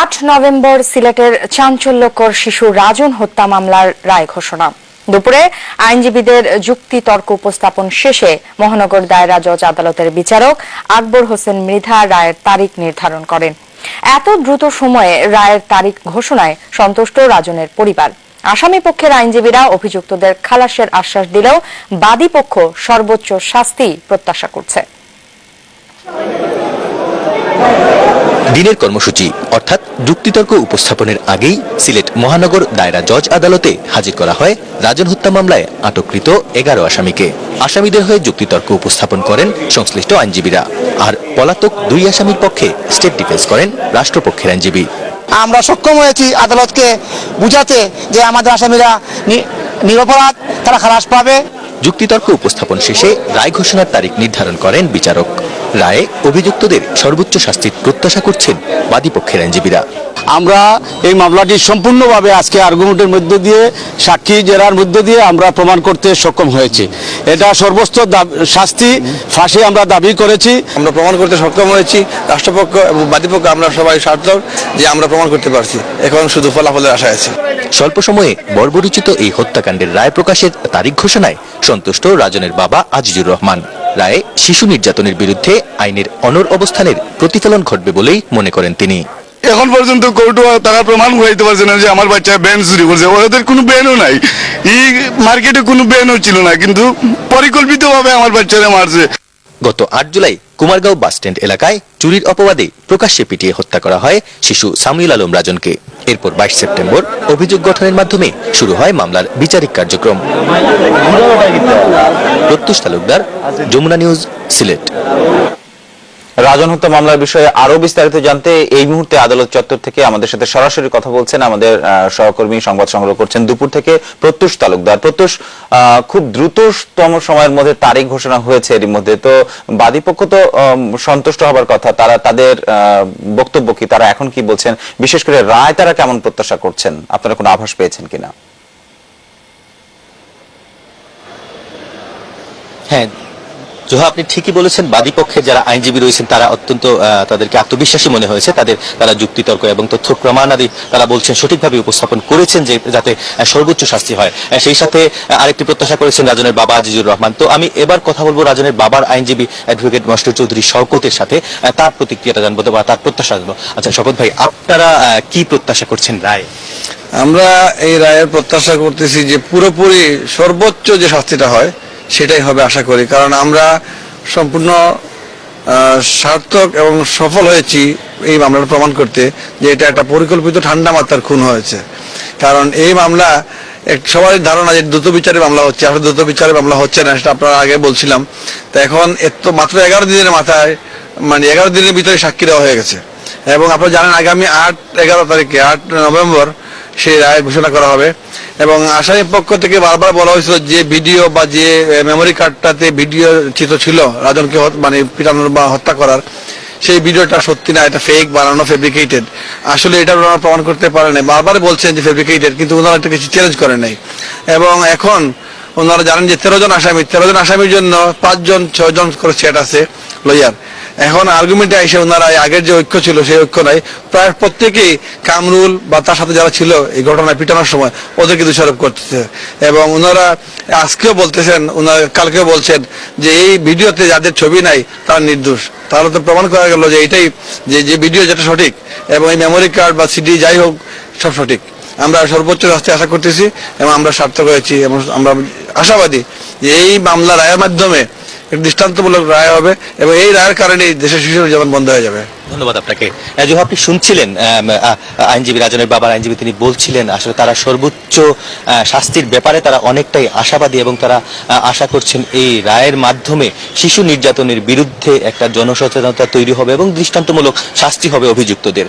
আট নভেম্বর সিলেটের চাঞ্চল্যকর শিশু রাজন হত্যা মামলার রায় ঘোষণা। দুপুরে আইনজীবীদের যুক্তি তর্ক উপস্থাপন শেষে মহানগর দায়রা জজ আদালতের বিচারক আকবর হোসেন মৃধা রায়ের তারিখ নির্ধারণ করেন। এত দ্রুত সময়ে রায়ের তারিখ ঘোষণায় সন্তুষ্ট রাজনের পরিবার। আসামি পক্ষের আইনজীবীরা অভিযুক্তদের খালাসের আশ্বাস দিলেও বাদী পক্ষ সর্বোচ্চ শাস্তি প্রত্যাশা করছে। দিনের কর্মসূচি, অর্থাৎ যুক্তিতর্ক উপস্থাপনের আগেই সিলেট মহানগর দায়রা জজ আদালতে হাজির করা হয় রাজন হত্যা মামলায় আটককৃত এগারো আসামিকে। আসামিদের হয়ে যুক্তিতর্ক উপস্থাপন করেন সংশ্লিষ্ট আইনজীবীরা। আর পলাতক দুই আসামির পক্ষে স্টেট ডিফেন্স করেন রাষ্ট্রপক্ষের আইনজীবী। আমরা সক্ষম হয়েছি আদালতকে বুঝাতে যে আমাদের আসামিরা নিরপরাধ, তারা খালাস পাবে। যুক্তিতর্ক উপস্থাপন শেষে রায় ঘোষণার তারিখ নির্ধারণ করেন বিচারক। রায়ে অভিযুক্তদের সর্বোচ্চ শাস্তির প্রত্যাশা করছেন বাদীপক্ষের আইনজীবীরা। আমরা এই মামলাটি সম্পূর্ণভাবে আজকে আর্গুমেন্টের মধ্য দিয়ে সাক্ষী জেরার মধ্য দিয়ে আমরা প্রমাণ করতে সক্ষম হয়েছি। এটা সর্বোচ্চ শাস্তি ফাঁসি আমরা দাবি করেছি। আমরা প্রমাণ করতে সক্ষম হয়েছি। রাষ্ট্রপক্ষ এবং বাদীপক্ষ আমরা সবাই সার্থক যে আমরা প্রমাণ করতে পারছি। এখন শুধু ফলাফলের আশা আছে। স্বল্প সময়ে বর্বরচিত এই হত্যাকাণ্ডের রায় প্রকাশের তারিখ ঘোষণায় সন্তুষ্ট রাজনের বাবা আজিজুর রহমান। রায়ে শিশু নির্যাতনের বিরুদ্ধে আইনের অনর অবস্থানের প্রতিফলন ঘটবে বলেই মনে করেন তিনি। এখন পর্যন্ত কোর্ট তারা প্রমাণ হইতে পারছে না যে আমার বাচ্চা ব্যান চুরি করছে। ওদের কোনো ব্যানও নাই। এই মার্কেটে কোনো ব্যানও ছিল না, কিন্তু পরিকল্পিতভাবে আমার বাচ্চারা মারছে। গত আট জুলাই কুমারগাঁও বাসস্ট্যান্ড এলাকায় চুরির অপবাদে প্রকাশ্যে পিটিয়ে হত্যা করা হয় শিশু সামিউল আলম রাজনকে। এরপর বাইশ সেপ্টেম্বর অভিযোগ গঠনের মাধ্যমে শুরু হয় মামলার বিচারিক কার্যক্রম। প্রত্যুষ তালুকদার, যমুনা নিউজ, সিলেট। রাজন হত্যা মামলার বিষয়ে আরও বিস্তারিত জানতে এই মুহূর্তে আদালত চত্বর থেকে আমাদের সাথে সরাসরি কথা বলছেন আমাদের সহকর্মী, সংবাদ সংগ্রহ করছেন দুপুর থেকে প্রত্যুষ তালুকদার। প্রত্যুষ খুব দ্রুততম সময়ের মধ্যে তারিখ ঘোষণা হয়েছে এরই মধ্যে। তো বাদীপক্ষ তো সন্তুষ্ট হবার কথা, তারা তাদের বক্তব্য কি, তারা এখন কি বলছেন? বিশেষ করে রায় তারা কেমন প্রত্যাশা করছেন? আপনারা কোনো আভাস পেয়েছেন কিনা? হ্যাঁ জোহা, আপনি ঠিকই বলেছেন বাদীপক্ষের যারা আইনজীবী রয়েছেন, তারা অত্যন্ত তাদেরকে আত্মবিশ্বাসী মনে হয়েছে, তাদের, তারা যুক্তিতর্ক এবং তথ্য প্রমাণ আদি তারা বলছেন, সঠিকভাবে উপস্থাপন করেছেন যে, যাতে সর্বোচ্চ শাস্তি হয়। সেই সাথে আরেকটি প্রত্যাশা করেছেন রাজনের বাবা আজিজুর রহমান। তো আমি এবার কথা বলব রাজনের বাবার আইনজীবী অ্যাডভোকেট মাস্টার চৌধুরী শওকতের সাথে তার প্রতিক্রিয়াটা জানব বা তার প্রত্যাশা জানব। আচ্ছা শওকত ভাই, আপনারা কি প্রত্যাশা করছেন রায়? আমরা এই রায়ের প্রত্যাশা করতেছি যে পুরোপুরি সর্বোচ্চ যে শাস্তিটা হয় সেটাই হবে আশা করি। কারণ আমরা সম্পূর্ণ সার্থক এবং সফল হয়েছি এই মামলাটা প্রমাণ করতে যে এটা একটা পরিকল্পিত ঠান্ডা মাত্রার খুন হয়েছে। কারণ এই মামলা, এক- সবারই ধারণা যে দ্রুত বিচারে মামলা হচ্ছে আসলে দ্রুত বিচারে মামলা হচ্ছে না, সেটা আপনারা আগে বলছিলাম। তো এখন এত মাত্র এগারো দিনের মাথায় মানে এগারো দিনের ভিতরে সাক্ষী দেওয়া হয়ে গেছে। এবং আপনারা জানেন আগামী আট, এগারো তারিখে, আট নভেম্বর সেই রায় ঘোষণা করা হবে। এবং আসামির পক্ষ থেকে বারবার বলা হয়েছিল যে ভিডিও বা যে মেমোরি কার্ডটাতে ভিডিও চিত্র ছিল, রাজনকে মানে পিটানোর বা হত্যা করার, সেই ভিডিওটা সত্যি না, এটা ফেক বানানো ফেব্রিকেটেড আসলে এটা ওনারা প্রমাণ করতে পারে নাই বারবার বলছেন যে ফেব্রিকেটেড কিন্তু ওনারা এটা কিছু চ্যালেঞ্জ করে নাই। এবং এখন ওনারা জানেন যে তেরো জন আসামি, তেরো জন আসামির জন্য পাঁচজন ছজন করে সেট আছে লয়ার। এখন আর্গুমেন্টে এসে ওনারা আগের যে ঐক্য ছিল, সেই ঐক্য নাই। প্রায় প্রত্যেকেই কামরুল বা তার সাথে যারা ছিল এই ঘটনায় পিটানোর সময় ওদেরকে দোষারোপ করতেছে। এবং ওনারা আজকেও বলতেছেন, ওনারা কালকেও বলছেন যে এই ভিডিওতে যাদের ছবি নাই, তারা নির্দোষ। তাহলে তো প্রমাণ করা গেল যে এটাই যে যে ভিডিও যেটা সঠিক এবং এই মেমোরি কার্ড বা সিডি যাই হোক, সব সঠিক। আমরা সর্বোচ্চ রাস্তায় আশা করতেছি এবং আমরা সার্থক হয়েছি এবং আমরা আশাবাদী যে এই মামলা রায়ের মাধ্যমে দৃষ্টান্তমূলক রায় হবে এবং এই রায়ের কারণে দেশের শিশু নির্যাতন বন্ধ হয়ে যাবে। ধন্যবাদ আপনাকে। আহ, আপনি শুনছিলেন আইনজীবী রাজনের বাবার আইনজীবী তিনি বলছিলেন আসলে তারা সর্বোচ্চ শাস্তির ব্যাপারে তারা অনেকটাই আশাবাদী এবং তারা আশা করছেন এই রায়ের মাধ্যমে শিশু নির্যাতনের বিরুদ্ধে একটা জনসচেতনতা তৈরি হবে এবং দৃষ্টান্তমূলক শাস্তি হবে অভিযুক্তদের।